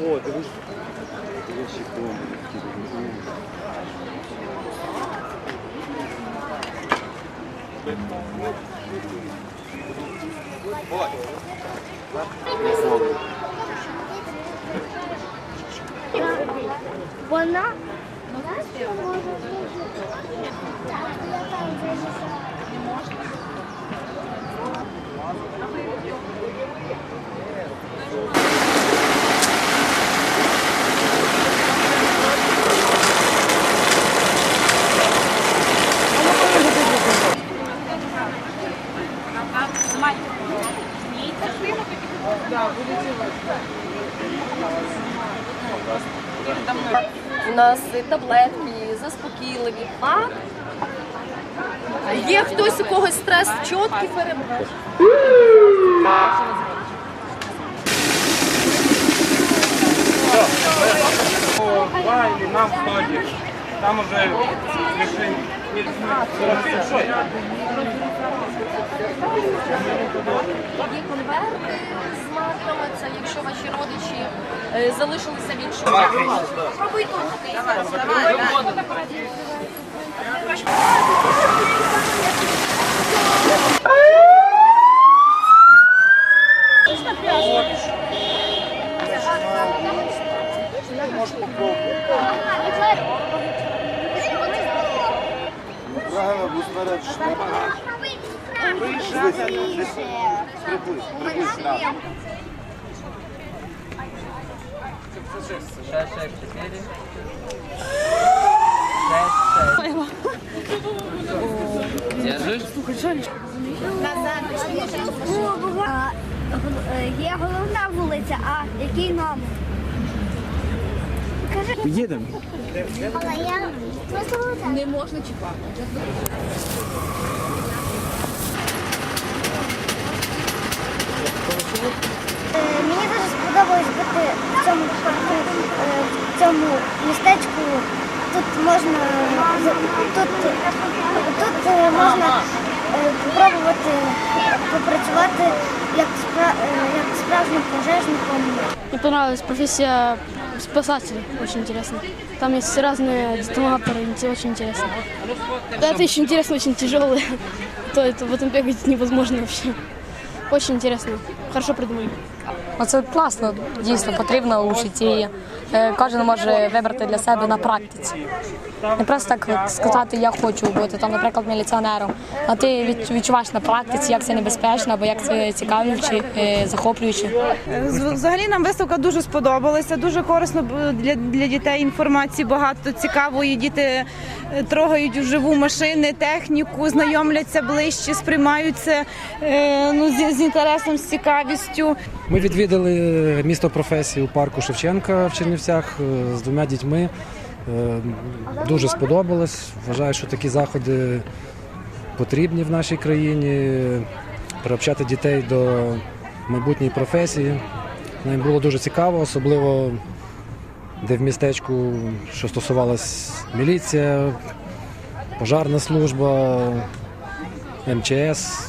О, дивись. Дивись, комби, які тут. У нас таблетки заспокійливі. А є хтось, у когось стрес чіткий перебуває. Два или на. Там уже решение. Є конверти з марками, це якщо ваші родичі е, залишилися в іншому. Пробуй тут. Правильно, будь вперед. Приблизь, приблизь, да. А, е, є головна вулиця, а який номер? Їдемо. але я Не можна чіпати. Е, Мені дуже сподобалось бути в цьому парку, е, в цьому містечку. Тут можна тут, тут е, можна е, спробувати попрацювати як, спра, е, як справжнім пожежником. Мне понравилась профессия спасателя, очень интересно. Там есть разные детонаторы, инте- очень интересно. Да, это еще интересно, очень тяжелые. То это в этом бегать невозможно вообще. Очень интересно, хорошо придумали. Оце класно, дійсно потрібно у житті. Е, Кожен може вибрати для себе на практиці. Не просто так сказати, я хочу бути там, наприклад, міліціонером. А ти відчуваєш на практиці, як це небезпечно або як це цікавлююче, захоплююче. З- Взагалі нам виставка дуже сподобалася. Дуже корисно для, для дітей інформації багато цікавої. Діти е, трогають вживу машини, техніку, знайомляться ближче, сприймаються е, ну, з, з інтересом, з цікавістю. Ми відвідали місто професії у парку Шевченка в Чернівцях е, з двома дітьми. Е, Дуже сподобалось. Вважаю, що такі заходи потрібні в нашій країні. Приобщати дітей до майбутньої професії. Нам було дуже цікаво, особливо де в містечку, що стосувалось міліція, пожарна служба, МЧС.